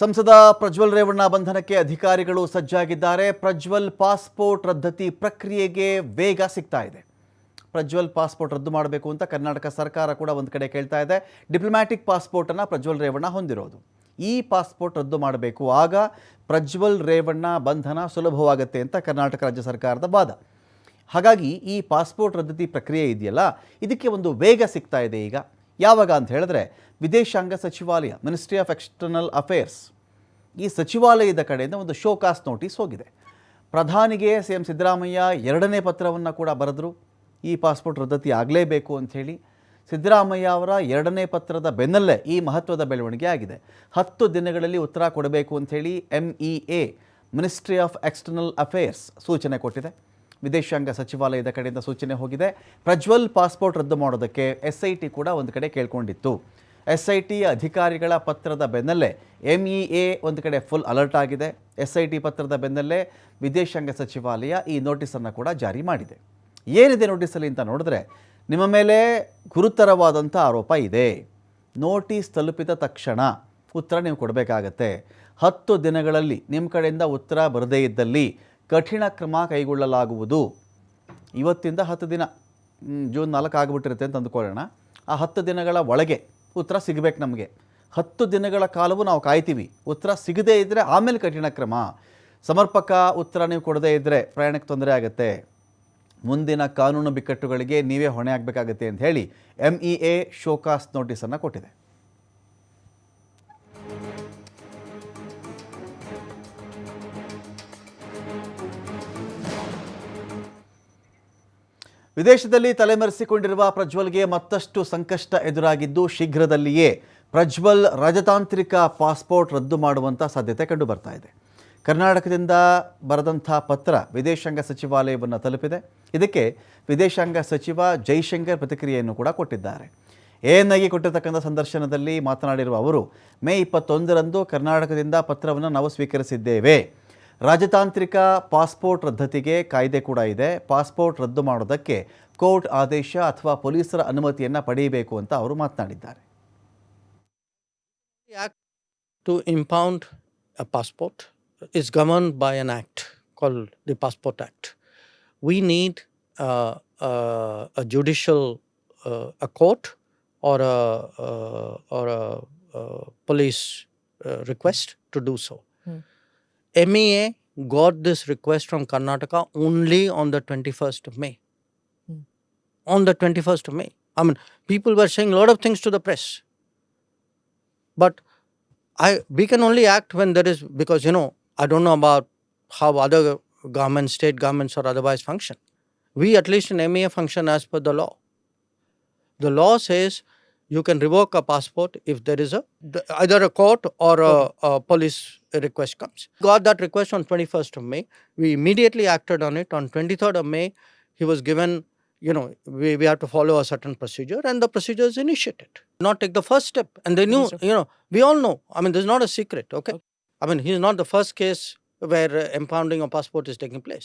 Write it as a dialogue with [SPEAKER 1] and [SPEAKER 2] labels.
[SPEAKER 1] ಸಂಸದ ಪ್ರಜ್ವಲ್ ರೇವಣ್ಣ ಬಂಧನಕ್ಕೆ ಅಧಿಕಾರಿಗಳು ಸಜ್ಜಾಗಿದ್ದಾರೆ. ಪ್ರಜ್ವಲ್ ಪಾಸ್ಪೋರ್ಟ್ ರದ್ದತಿ ಪ್ರಕ್ರಿಯೆಗೆ ವೇಗ ಸಿಗ್ತಾ ಇದೆ. ಪ್ರಜ್ವಲ್ ಪಾಸ್ಪೋರ್ಟ್ ರದ್ದು ಮಾಡಬೇಕು ಅಂತ ಕರ್ನಾಟಕ ಸರ್ಕಾರ ಕೂಡ ಒಂದು ಕಡೆ ಕೇಳ್ತಾ ಇದೆ. ಡಿಪ್ಲೊಮ್ಯಾಟಿಕ್ ಪಾಸ್ಪೋರ್ಟನ್ನು ಪ್ರಜ್ವಲ್ ರೇವಣ್ಣ ಹೊಂದಿರೋದು. ಈ ಪಾಸ್ಪೋರ್ಟ್ ರದ್ದು ಮಾಡಬೇಕು. ಆಗ ಪ್ರಜ್ವಲ್ ರೇವಣ್ಣ ಬಂಧನ ಸುಲಭವಾಗುತ್ತೆ ಅಂತ ಕರ್ನಾಟಕ ರಾಜ್ಯ ಸರ್ಕಾರದ ವಾದ. ಹಾಗಾಗಿ ಈ ಪಾಸ್ಪೋರ್ಟ್ ರದ್ದತಿ ಪ್ರಕ್ರಿಯೆ ಇದೆಯಲ್ಲ? ಇದಕ್ಕೆ ಒಂದು ವೇಗ ಸಿಗ್ತಾ ಇದೆ ಈಗ. ಯಾವಾಗ ಅಂತ ಹೇಳಿದ್ರೆ ವಿದೇಶಾಂಗ ಸಚಿವಾಲಯ ಮಿನಿಸ್ಟ್ರಿ ಆಫ್ ಎಕ್ಸ್ಟರ್ನಲ್ ಅಫೇರ್ಸ್ ಈ ಸಚಿವಾಲಯದ ಕಡೆಯಿಂದ ಒಂದು ಶೋಕಾಸ್ ನೋಟಿಸ್ ಹೋಗಿದೆ. ಪ್ರಧಾನಿಗೆ ಸಿ ಎಂ ಸಿದ್ದರಾಮಯ್ಯ ಎರಡನೇ ಪತ್ರವನ್ನು ಕೂಡ ಬರೆದರು. ಈ ಪಾಸ್ಪೋರ್ಟ್ ರದ್ದತಿ ಆಗಲೇಬೇಕು ಅಂಥೇಳಿ ಸಿದ್ದರಾಮಯ್ಯ ಅವರ ಎರಡನೇ ಪತ್ರದ ಬೆನ್ನಲ್ಲೇ ಈ ಮಹತ್ವದ ಬೆಳವಣಿಗೆ ಆಗಿದೆ. ಹತ್ತು ದಿನಗಳಲ್ಲಿ ಉತ್ತರ ಕೊಡಬೇಕು ಅಂಥೇಳಿ M E A ministry of external affairs ಸೂಚನೆ ಕೊಟ್ಟಿದೆ. ವಿದೇಶಾಂಗ ಸಚಿವಾಲಯದ ಕಡೆಯಿಂದ ಸೂಚನೆ ಹೋಗಿದೆ. ಪ್ರಜ್ವಲ್ ಪಾಸ್ಪೋರ್ಟ್ ರದ್ದು ಮಾಡೋದಕ್ಕೆ ಎಸ್ ಐ ಟಿ ಕೂಡ ಒಂದು ಕಡೆ ಕೇಳ್ಕೊಂಡಿತ್ತು. ಎಸ್ ಐ ಟಿ ಅಧಿಕಾರಿಗಳ ಪತ್ರದ ಬೆನ್ನಲ್ಲೇ ಎಂ ಇ ಎ ಒಂದು ಕಡೆ ಫುಲ್ ಅಲರ್ಟ್ ಆಗಿದೆ. ಎಸ್ ಐ ಟಿ ಪತ್ರದ ಬೆನ್ನಲ್ಲೇ ವಿದೇಶಾಂಗ ಸಚಿವಾಲಯ ಈ ನೋಟಿಸನ್ನು ಕೂಡ ಜಾರಿ ಮಾಡಿದೆ. ಏನಿದೆ ನೋಟಿಸಲ್ಲಿ ಅಂತ ನೋಡಿದ್ರೆ ನಿಮ್ಮ ಮೇಲೆ ಗುರುತರವಾದಂಥ ಆರೋಪ ಇದೆ. ನೋಟಿಸ್ ತಲುಪಿದ ತಕ್ಷಣ ಉತ್ತರ ನೀವು ಕೊಡಬೇಕಾಗತ್ತೆ. ಹತ್ತು ದಿನಗಳಲ್ಲಿ ನಿಮ್ಮ ಕಡೆಯಿಂದ ಉತ್ತರ ಬರದೇ ಇದ್ದಲ್ಲಿ ಕಠಿಣ ಕ್ರಮ ಕೈಗೊಳ್ಳಲಾಗುವುದು. ಇವತ್ತಿಂದ ಹತ್ತು ದಿನ ಜೂನ್ ನಾಲ್ಕು ಆಗಿಬಿಟ್ಟಿರುತ್ತೆ ಅಂತ ಅಂದುಕೊಳ್ಳೋಣ. ಆ ಹತ್ತು ದಿನಗಳ ಒಳಗೆ ಉತ್ತರ ಸಿಗಬೇಕು ನಮಗೆ. ಹತ್ತು ದಿನಗಳ ಕಾಲವೂ ನಾವು ಕಾಯ್ತೀವಿ. ಉತ್ತರ ಸಿಗದೇ ಇದ್ದರೆ ಆಮೇಲೆ ಕಠಿಣ ಕ್ರಮ. ಸಮರ್ಪಕ ಉತ್ತರ ನೀವು ಕೊಡದೇ ಇದ್ದರೆ ಪ್ರಯಾಣಕ್ಕೆ ತೊಂದರೆ ಆಗುತ್ತೆ. ಮುಂದಿನ ಕಾನೂನು ಬಿಕ್ಕಟ್ಟುಗಳಿಗೆ ನೀವೇ ಹೊಣೆ ಆಗಬೇಕಾಗತ್ತೆ ಅಂತ ಹೇಳಿ M E A show cause ನೋಟಿಸನ್ನು ಕೊಟ್ಟಿದೆ. ವಿದೇಶದಲ್ಲಿ ತಲೆಮರೆಸಿಕೊಂಡಿರುವ ಪ್ರಜ್ವಲ್ಗೆ ಮತ್ತಷ್ಟು ಸಂಕಷ್ಟ ಎದುರಾಗಿದ್ದು ಶೀಘ್ರದಲ್ಲಿಯೇ ಪ್ರಜ್ವಲ್ ರಾಜತಾಂತ್ರಿಕ ಪಾಸ್ಪೋರ್ಟ್ ರದ್ದು ಮಾಡುವಂಥ ಸಾಧ್ಯತೆ ಕಂಡು ಬರ್ತಾ ಇದೆ. ಕರ್ನಾಟಕದಿಂದ ಬರೆದಂಥ ಪತ್ರ ವಿದೇಶಾಂಗ ಸಚಿವಾಲಯವನ್ನು ತಲುಪಿದೆ. ಇದಕ್ಕೆ ವಿದೇಶಾಂಗ ಸಚಿವ ಜೈಶಂಕರ್ ಪ್ರತಿಕ್ರಿಯೆಯನ್ನು ಕೂಡ ಕೊಟ್ಟಿದ್ದಾರೆ. ಎಎನ್ಐಗೆ ಕೊಟ್ಟಿರತಕ್ಕಂಥ ಸಂದರ್ಶನದಲ್ಲಿ ಮಾತನಾಡಿರುವ ಅವರು, ಮೇ ಇಪ್ಪತ್ತೊಂದರಂದು ಕರ್ನಾಟಕದಿಂದ ಪತ್ರವನ್ನು ನಾವು ಸ್ವೀಕರಿಸಿದ್ದೇವೆ. ರಾಜತಾಂತ್ರಿಕ ಪಾಸ್ಪೋರ್ಟ್ ರದ್ದತಿಗೆ ಕಾಯ್ದೆ ಕೂಡ ಇದೆ ಪಾಸ್ಪೋರ್ಟ್ ರದ್ದು ಮಾಡೋದಕ್ಕೆ ಕೋರ್ಟ್ ಆದೇಶ ಅಥವಾ ಪೊಲೀಸರ ಅನುಮತಿಯನ್ನು ಪಡೆಯಬೇಕು ಅಂತ ಅವರು ಮಾತನಾಡಿದ್ದಾರೆ
[SPEAKER 2] The act to impound a passport is governed by an act called the Passport Act. We need uh, uh, a judicial, uh, a court or a, MEA got this request from Karnataka only on the 21st of May. Hmm. On the 21st of May. I mean, people were saying a lot of things to the press. But I we can only act when there is because you know I don't know about how other governments, state governments or otherwise function. We at least in MEA function as per the law. The law says you can revoke a passport if there is a either a court or a, a police request comes. Got that request on 21st of May. We immediately acted on it. On 23rd of May, he was given you know, we, we have to follow a certain procedure and the procedure is initiated. Not take the first step. And they knew, you know, we all know. I mean, this is not a secret, okay? I mean, he's not the first case where uh, impounding a passport is taking place.